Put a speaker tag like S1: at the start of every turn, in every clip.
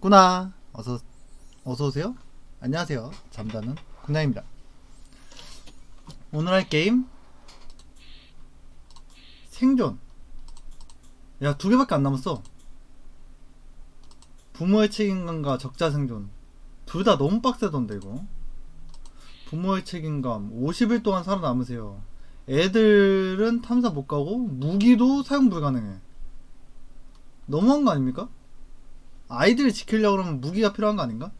S1: 꾸나 어서 어서 오세요. 안녕하세요. 잠자는 군나입니다. 오늘 할 게임 생존. 야 두 개밖에 안 남았어. 부모의 책임감과 적자 생존. 둘 다 너무 빡세던데 이거. 부모의 책임감 50일 동안 살아남으세요. 애들은 탐사 못 가고 무기도 사용 불가능해. 너무한 거 아닙니까? 아이들을 지키려고 그러면 무기가 필요한 거 아닌가?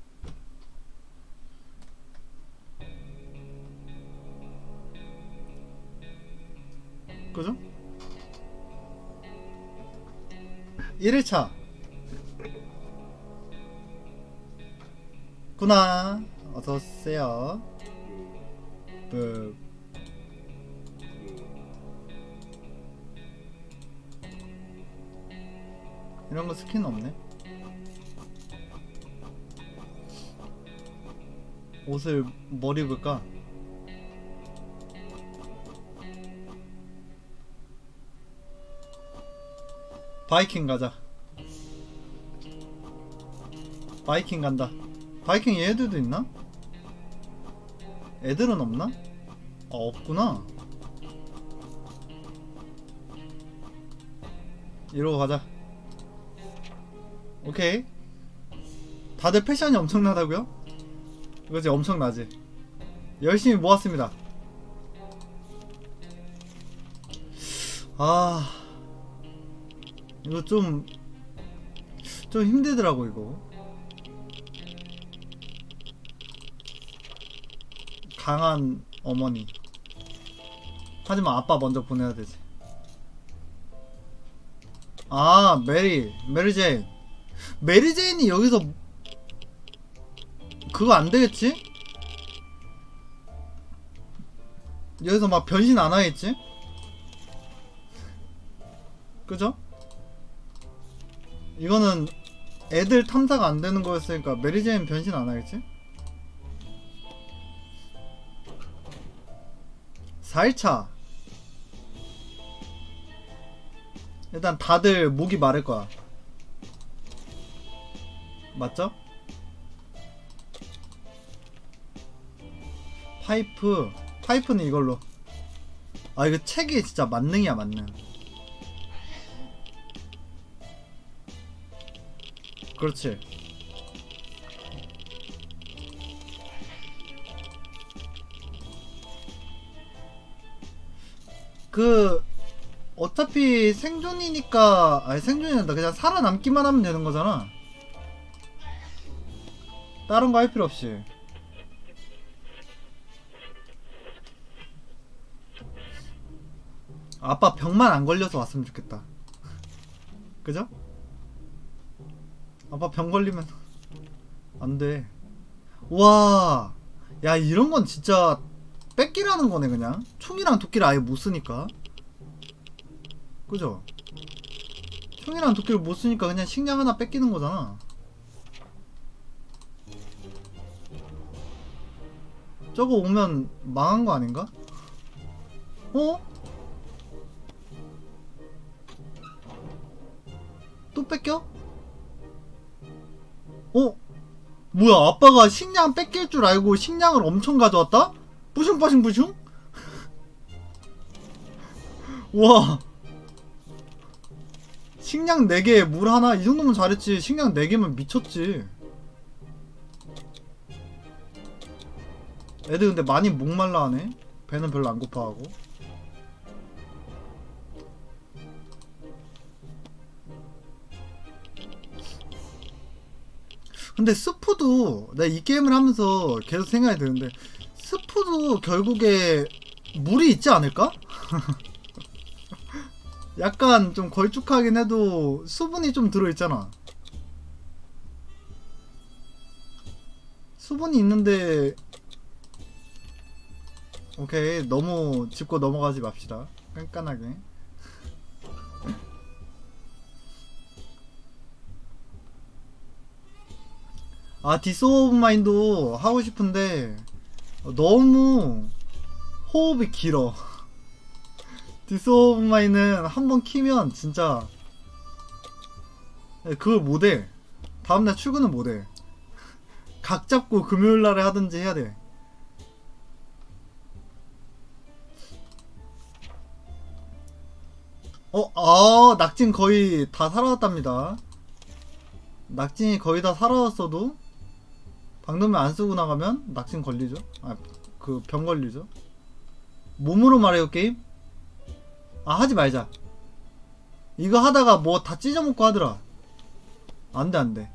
S1: 그죠? 1일차 구나 어서오세요 그 이런 거 스킨 없네 옷을 뭘 입을까? 바이킹 가자. 바이킹 간다. 바이킹 얘들도 있나? 애들은 없나? 아, 없구나. 이러고 가자. 오케이. 다들 패션이 엄청나다고요? 이거지 엄청나지. 열심히 모았습니다. 아. 이거 좀, 좀 힘들더라고, 이거. 강한 어머니. 하지만 아빠 먼저 보내야 되지. 아, 메리, 메리 제인. 메리 제인이 여기서 그거 안 되겠지? 여기서 막 변신 안 하겠지? 그죠? 이거는 애들 탐사가 안 되는 거였으니까 메리제인 변신 안 하겠지? 4일차 일단 다들 목이 마를 거야 맞죠? 파이프 파이프는 이걸로. 아 이거 책이 진짜 만능이야 만능. 그렇지. 그 어차피 생존이니까 아니 생존이란다. 그냥 살아남기만 하면 되는 거잖아. 다른 거 할 필요 없이 아빠 병만 안 걸려서 왔으면 좋겠다 그죠? 아빠 병 걸리면 안 돼 와, 야 이런 건 진짜 뺏기라는 거네 그냥 총이랑 도끼를 아예 못 쓰니까 그죠? 총이랑 도끼를 못 쓰니까 그냥 식량 하나 뺏기는 거잖아 저거 오면 망한 거 아닌가? 어? 또 뺏겨? 어? 뭐야 아빠가 식량 뺏길 줄 알고 식량을 엄청 가져왔다? 뿌슝뿌슝 뿌슝? 와 식량 4개 물 하나 이 정도면 잘했지 식량 4개면 미쳤지 애들 근데 많이 목말라 하네 배는 별로 안 고파하고 근데 스프도 내가 이 게임을 하면서 계속 생각이 드는데 스프도 결국에 물이 있지 않을까? 약간 좀 걸쭉하긴 해도 수분이 좀 들어있잖아. 수분이 있는데 오케이 너무 짚고 넘어가지 맙시다. 깐깐하게 아 디스 오브 마인도 하고 싶은데 너무 호흡이 길어 디스 오브 마인은 한 번 키면 진짜 그걸 못해 다음날 출근은 못해. 각 잡고 금요일 날에 하든지 해야 돼. 어, 아, 낙진 거의 다 살아왔답니다. 낙진이 거의 다 살아왔어도 방금에 안 쓰고 나가면 낙진 걸리죠. 아, 그 병 걸리죠. 몸으로 말해요 게임? 아 하지 말자. 이거 하다가 뭐 다 찢어먹고 하더라. 안 돼 안 돼.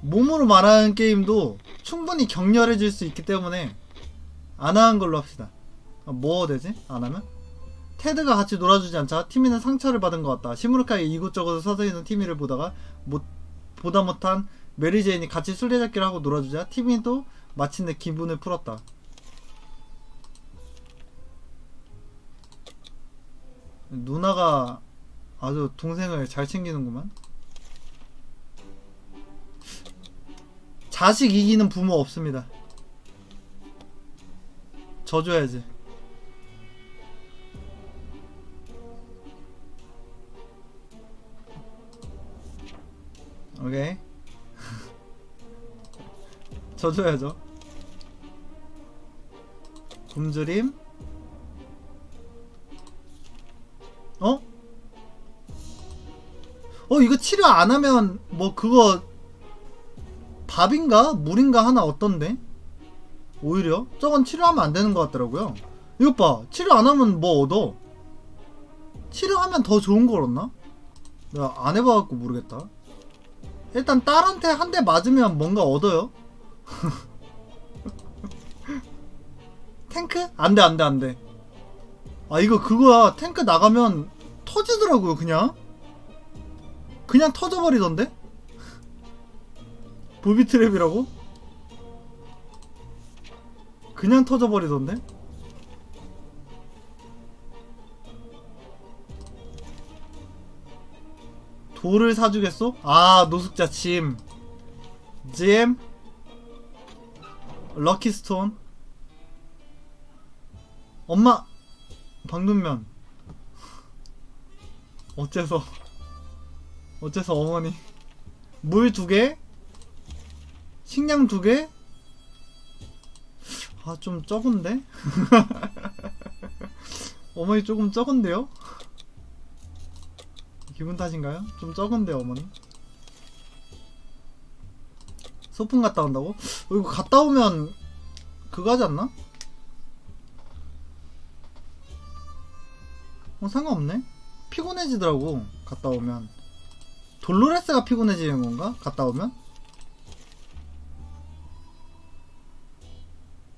S1: 몸으로 말하는 게임도 충분히 격렬해질 수 있기 때문에 안 하는 걸로 합시다. 아, 뭐 되지? 안 하면? 테드가 같이 놀아주지 않자 티미는 상처를 받은 것 같다. 시무룩하게 이곳저곳 서서 있는 티미를 보다가 못 보다 못한 메리 제인이 같이 술래잡기를 하고 놀아주자 티미도 마침내 기분을 풀었다. 누나가 아주 동생을 잘 챙기는구만. 자식 이기는 부모 없습니다. 져줘야지. 오케이. 져줘야죠. 굶주림. 어? 어 이거 치료 안 하면 뭐 그거 밥인가 물인가 하나 어떤데? 오히려 저건 치료하면 안 되는 것 같더라고요. 이것 봐 치료 안 하면 뭐 얻어? 치료하면 더 좋은 걸 얻나? 내가 안 해봐갖고 모르겠다. 일단 딸한테 한 대 맞으면 뭔가 얻어요. 탱크? 안돼 안돼 안돼. 아 이거 그거야. 탱크 나가면 터지더라고요 그냥. 그냥 터져버리던데? 부비트랩이라고? 그냥 터져버리던데? 돌을 사주겠소? 아 노숙자 침. 잼 럭키 스톤 엄마 방눈면 어째서 어째서 어머니 물 두 개 식량 두 개? 아 좀 적은데? 어머니 조금 적은데요? 기분 탓인가요? 좀 적은데 어머니? 소풍 갔다 온다고? 어, 이거 갔다 오면 그거 하지 않나? 어, 상관없네. 피곤해지더라고. 갔다 오면. 돌로레스가 피곤해지는 건가? 갔다 오면?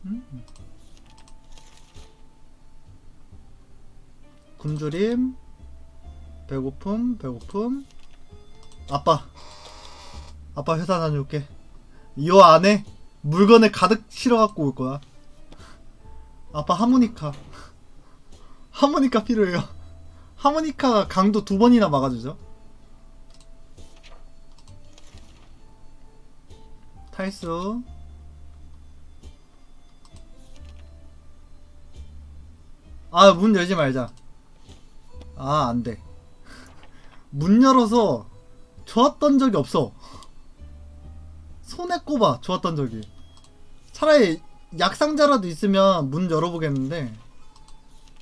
S1: 음. 굶주림, 배고픔, 배고픔. 아빠. 아빠 회사 다녀올게. 이 안에 물건을 가득 실어갖고 올 거야. 아빠 하모니카. 하모니카 필요해요. 하모니카 강도 두 번이나 막아주죠. 탈수. 아, 문 열지 말자. 아, 안 돼. 문 열어서 좋았던 적이 없어. 손에 꼽아, 좋았던 적이. 차라리 약상자라도 있으면 문 열어보겠는데,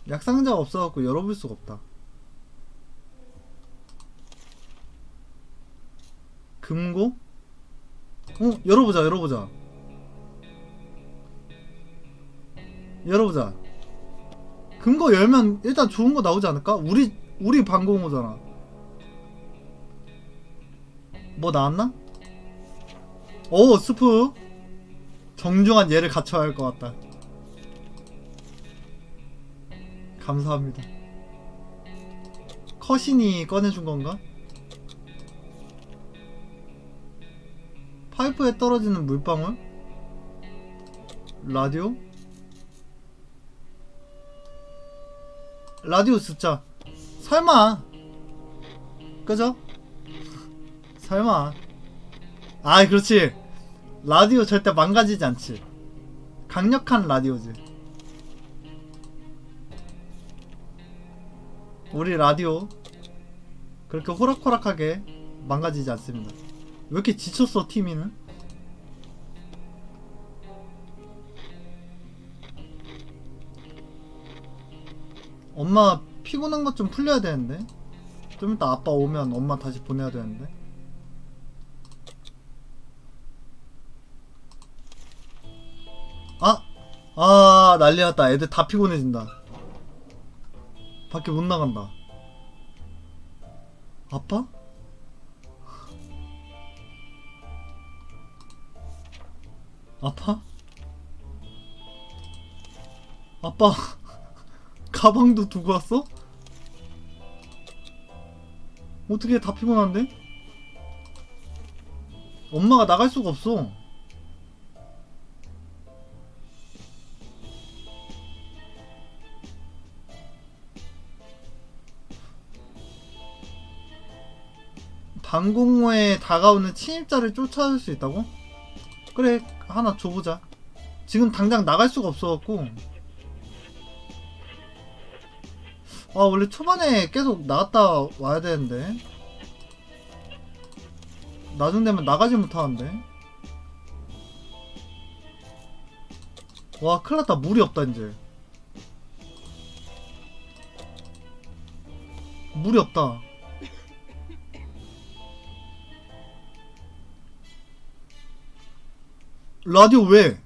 S1: 약상자가 없어갖고 열어볼 수가 없다. 금고? 어, 열어보자, 열어보자. 열어보자. 금고 열면 일단 좋은 거 나오지 않을까? 우리, 우리 방공호잖아. 뭐 나왔나? 오, 스프. 정중한 예를 갖춰야 할 것 같다. 감사합니다. 커신이 꺼내준 건가? 파이프에 떨어지는 물방울? 라디오? 라디오 숫자. 설마. 그죠? 설마. 아, 그렇지. 라디오 절대 망가지지 않지. 강력한 라디오지. 우리 라디오 그렇게 호락호락하게 망가지지 않습니다. 왜 이렇게 지쳤어 티미는? 엄마 피곤한 것 좀 풀려야 되는데 좀 이따 아빠 오면 엄마 다시 보내야 되는데 아 난리 났다 애들 다 피곤해진다 밖에 못 나간다 아빠? 아파? 아빠 가방도 두고 왔어? 어떻게 다 피곤한데? 엄마가 나갈 수가 없어 방공호에 다가오는 침입자를 쫓아낼 수 있다고? 그래 하나 줘보자. 지금 당장 나갈 수가 없어갖고. 아 원래 초반에 계속 나갔다 와야 되는데. 나중 되면 나가지 못하는데. 와 큰일났다. 물이 없다 이제. 물이 없다 라디오 왜?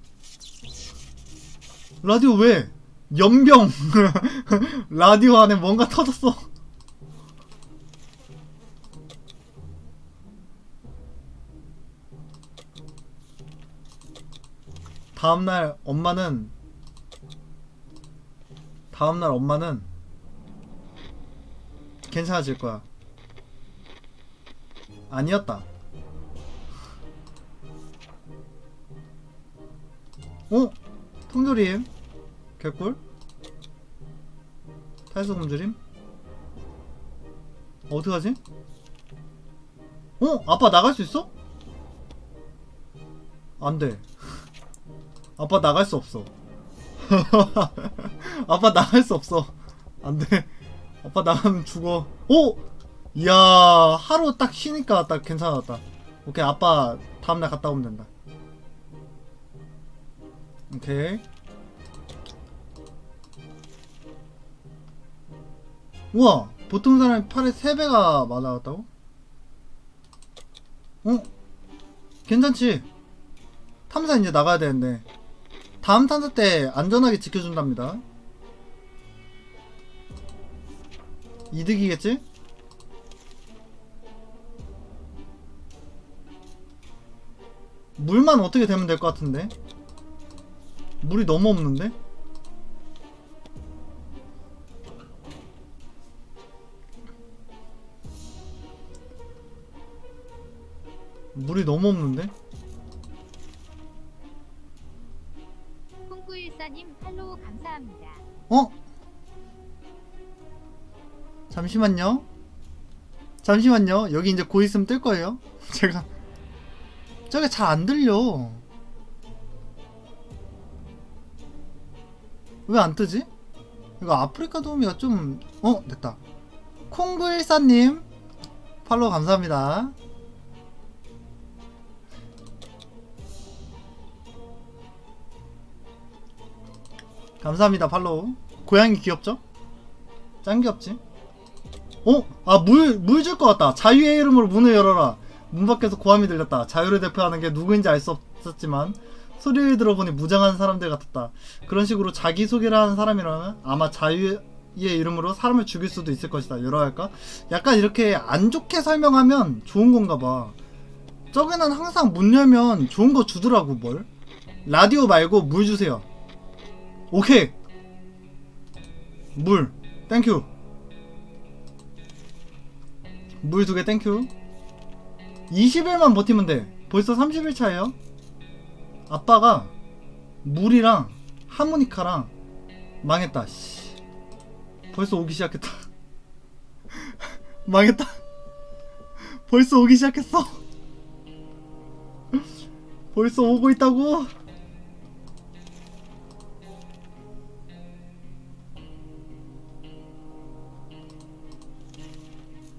S1: 라디오 왜? 연병 라디오 안에 뭔가 터졌어 다음날 엄마는 다음날 엄마는 괜찮아질 거야 아니었다 어? 통조림 개꿀 탈수 굶주림 어떡하지? 어? 아빠 나갈 수 있어? 안돼 아빠 나갈 수 없어 아빠 나갈 수 없어 안돼 아빠 나가면 죽어 오! 이야 하루 딱 쉬니까 딱 괜찮았다 오케이 아빠 다음날 갔다 오면 된다 오케이 우와 보통 사람이 팔에 3배가 많아졌다고? 어? 괜찮지? 탐사 이제 나가야 되는데 다음 탐사 때 안전하게 지켜준답니다 이득이겠지? 물만 어떻게 되면 될 것 같은데 물이 너무 없는데? 물이 너무 없는데?
S2: 콩구일사님 팔로우 감사합니다.
S1: 어? 잠시만요. 잠시만요. 여기 이제 곧 있으면 뜰 거예요. 제가 저게 잘 안 들려. 왜 안 뜨지? 이거 아프리카 도우미가 좀 어, 됐다. 콩구일사님 팔로우 감사합니다. 감사합니다 팔로우 고양이 귀엽죠? 짱 귀엽지? 어? 아 물 물 줄 것 같다 자유의 이름으로 문을 열어라 문 밖에서 고함이 들렸다 자유를 대표하는 게 누구인지 알 수 없었지만 소리를 들어보니 무장한 사람들 같았다. 그런 식으로 자기소개를 하는 사람이라면 아마 자유의 이름으로 사람을 죽일 수도 있을 것이다. 열어야 할까? 약간 이렇게 안 좋게 설명하면 좋은 건가 봐. 저기는 항상 문 열면 좋은 거 주더라고 뭘. 라디오 말고 물 주세요. 오케이. 물. 땡큐. 물 두 개 땡큐. 20일만 버티면 돼. 벌써 30일 차예요 아빠가 물이랑 하모니카랑 망했다 씨. 벌써 오기 시작했다 망했다 벌써 오기 시작했어 벌써 오고 있다고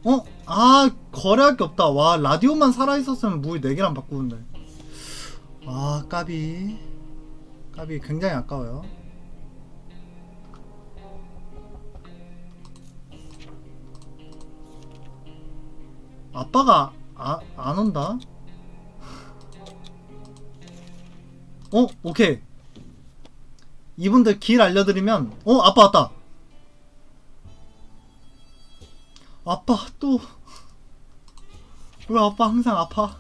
S1: 어? 아 거래할 게 없다. 와 라디오만 살아 있었으면 무기 4개랑 바꾸는데. 아 까비. 까비 굉장히 아까워요. 아빠가 아, 안 온다. 어 오케이. 이분들 길 알려드리면 어 아빠 왔다. 아빠 또 왜 아빠 항상 아파?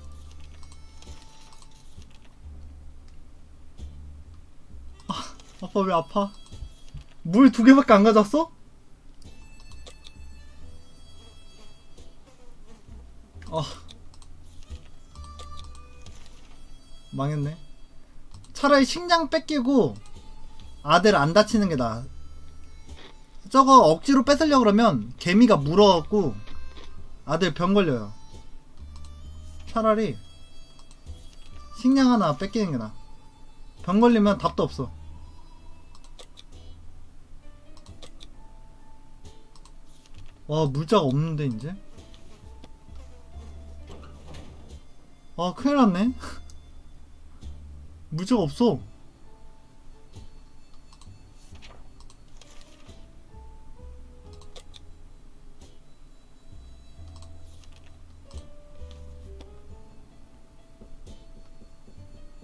S1: 아, 아빠 왜 아파? 물 두 개밖에 안 가져왔어? 아 망했네. 차라리 식량 뺏기고 아들 안 다치는 게 나아. 저거 억지로 뺏으려 그러면 개미가 물어갖고 아들 병 걸려요. 차라리 식량 하나 뺏기는 게 나아. 병 걸리면 답도 없어. 와 물자가 없는데 이제. 아 큰일 났네. 물자가 없어.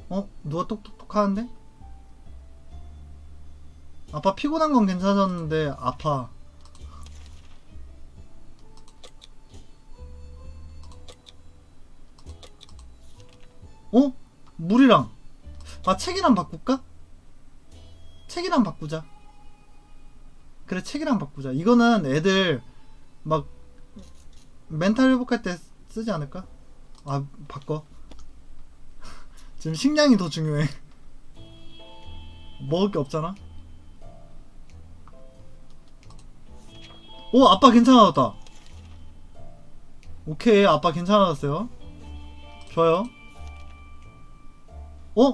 S1: 어? 누가 똑똑똑 하는데? 아빠 피곤한 건 괜찮았는데 아파. 어? 물이랑 아 책이랑 바꿀까? 책이랑 바꾸자. 그래 책이랑 바꾸자. 이거는 애들 막 멘탈 회복할 때 쓰지 않을까? 아 바꿔. 지금 식량이 더 중요해. 먹을 게 없잖아. 오 아빠 괜찮아졌다. 오케이 아빠 괜찮아졌어요. 좋아요. 어?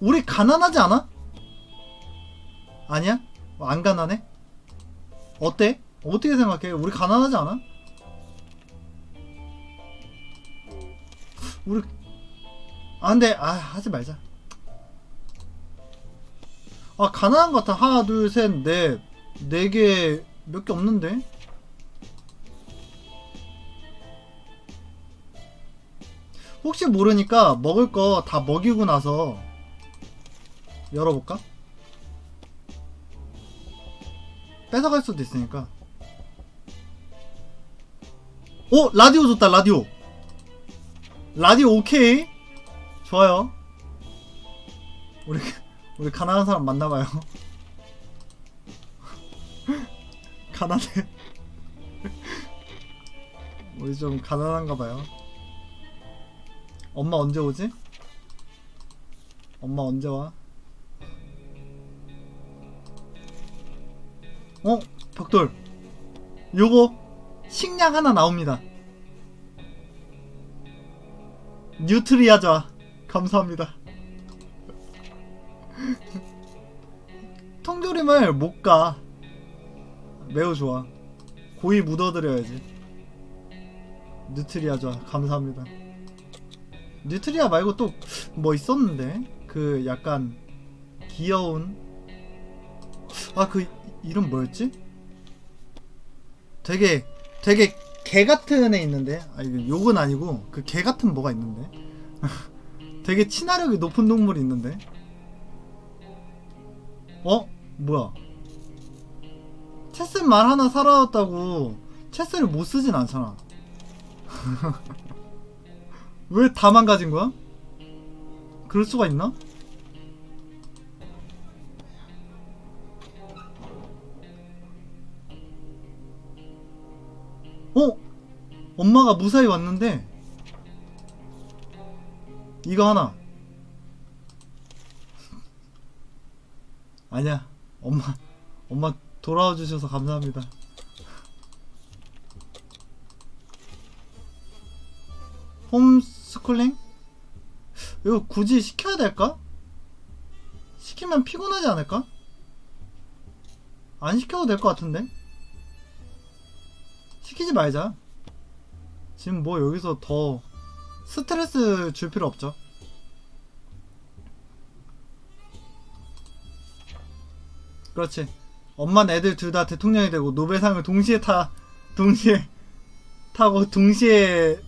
S1: 우리 가난하지 않아? 아니야? 어, 안 가난해? 어때? 어떻게 생각해? 우리 가난하지 않아? 우리 아 근데 아 하지 말자 아 가난한 것 같아 하나 둘 셋 넷 네 개 몇 개 없는데 혹시 모르니까 먹을 거 다 먹이고 나서 열어볼까? 뺏어갈 수도 있으니까. 오! 라디오 줬다 라디오. 라디오 오케이? 좋아요. 우리 우리 가난한 사람 만나봐요. 가난해. 우리 좀 가난한가 봐요 엄마 언제 오지? 엄마 언제 와? 어? 벽돌. 요거 식량 하나 나옵니다. 뉴트리아자 감사합니다. 통조림을 못 가. 매우 좋아. 고이 묻어드려야지. 뉴트리아자 감사합니다 뉴트리아 말고 또 뭐 있었는데? 그 약간 귀여운 아 그 이름 뭐였지? 되게 되게 개 같은 애 있는데? 아 이거 욕은 아니고 그 개 같은 뭐가 있는데? 되게 친화력이 높은 동물이 있는데? 어? 뭐야? 체스 말 하나 살아왔다고 체스를 못 쓰진 않잖아 왜 다 망가진 거야? 그럴 수가 있나? 어? 엄마가 무사히 왔는데 이거 하나 아니야 엄마 엄마 돌아와 주셔서 감사합니다 홈스 쿨링? 이거 굳이 시켜야 될까? 시키면 피곤하지 않을까? 안 시켜도 될 것 같은데? 시키지 말자. 지금 뭐 여기서 더 스트레스 줄 필요 없죠. 그렇지. 엄마는 애들 둘 다 대통령이 되고 노벨상을 동시에 타, 동시에 타고 동시에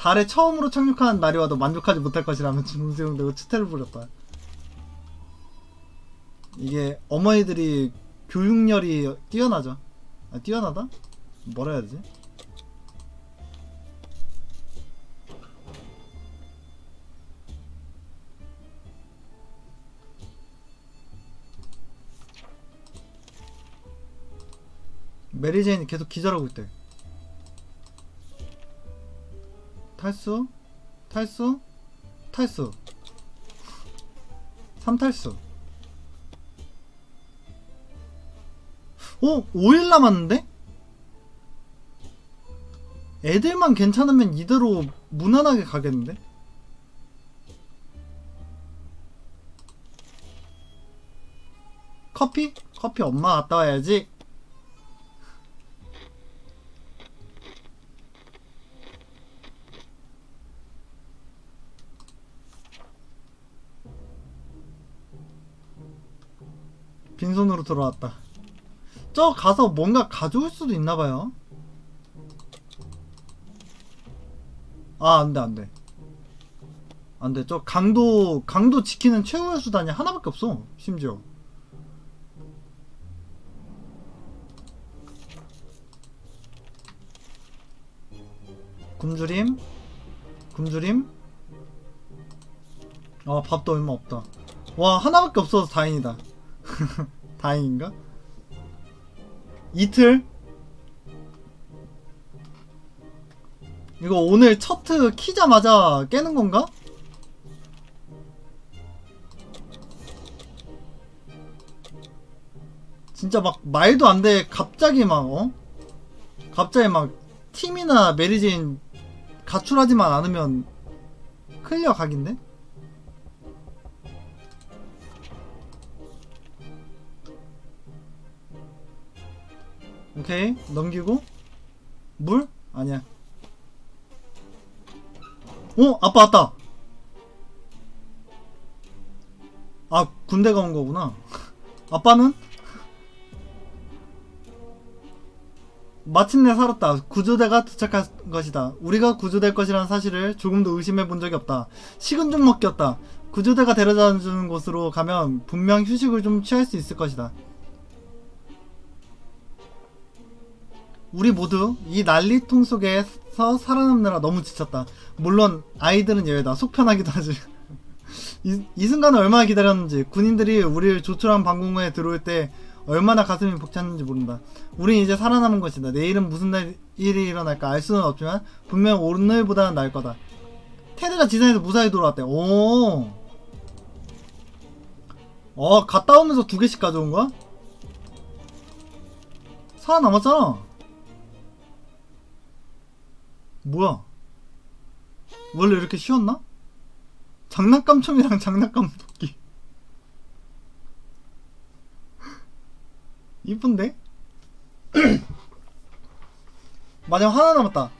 S1: 달에 처음으로 착륙한 날이 와도 만족하지 못할 것이라며 중수용되고 추태를 부렸다. 이게 어머니들이 교육열이 뛰어나죠. 아, 뛰어나다? 뭐라 해야 되지? 메리제인이 계속 기절하고 있대. 탈수? 탈수? 탈수. 3탈수. 어? 5일 남았는데? 애들만 괜찮으면 이대로 무난하게 가겠는데? 커피? 커피 엄마 갔다 와야지. 빈손으로 돌아왔다. 저 가서 뭔가 가져올 수도 있나 봐요. 아, 안 돼, 안 돼. 안 돼. 저 강도, 강도 지키는 최후의 수단이 하나밖에 없어. 심지어. 굶주림. 굶주림. 아, 밥도 얼마 없다. 와, 하나밖에 없어서 다행이다. 다행인가? 이틀? 이거 오늘 첫트 키자마자 깨는 건가? 진짜 막 말도 안 돼. 갑자기 막, 어? 갑자기 막 팀이나 메리진 가출하지만 않으면 클리어 각인데? 오케이. 넘기고. 물? 아니야. 어? 아빠 왔다. 아 군대가 온 거구나. 아빠는? 마침내 살았다. 구조대가 도착한 것이다. 우리가 구조될 것이라는 사실을 조금도 의심해 본 적이 없다. 식은 죽 먹기였다. 구조대가 데려다 주는 곳으로 가면 분명 휴식을 좀 취할 수 있을 것이다 우리 모두 이 난리통 속에서 살아남느라 너무 지쳤다. 물론 아이들은 예외다. 속편하기도 하지. 이, 이 순간을 얼마나 기다렸는지 군인들이 우리를 조촐한 방공호에 들어올 때 얼마나 가슴이 벅찼는지 모른다. 우린 이제 살아남은 것이다. 내일은 무슨 날, 일이 일어날까 알 수는 없지만 분명 오늘보다는 나을 거다. 테드가 지상에서 무사히 돌아왔대. 오. 어, 갔다 오면서 두 개씩 가져온 거야? 살아남았잖아. 뭐야? 원래 이렇게 쉬웠나? 장난감 총이랑 장난감 도끼. 이쁜데? 마지막 하나 남았다.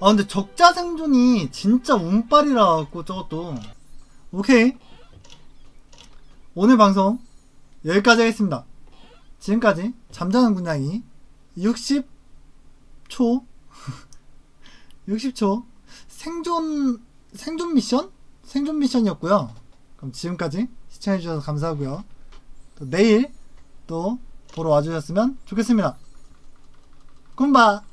S1: 아 근데 적자 생존이 진짜 운빨이라 갖고 저것도 오케이 오늘 방송 여기까지 하겠습니다. 지금까지 잠자는 군냥이 60초 60초 생존 생존 미션 생존 미션이었고요. 그럼 지금까지 시청해 주셔서 감사하고요. 또 내일 또 보러 와주셨으면 좋겠습니다. 굿바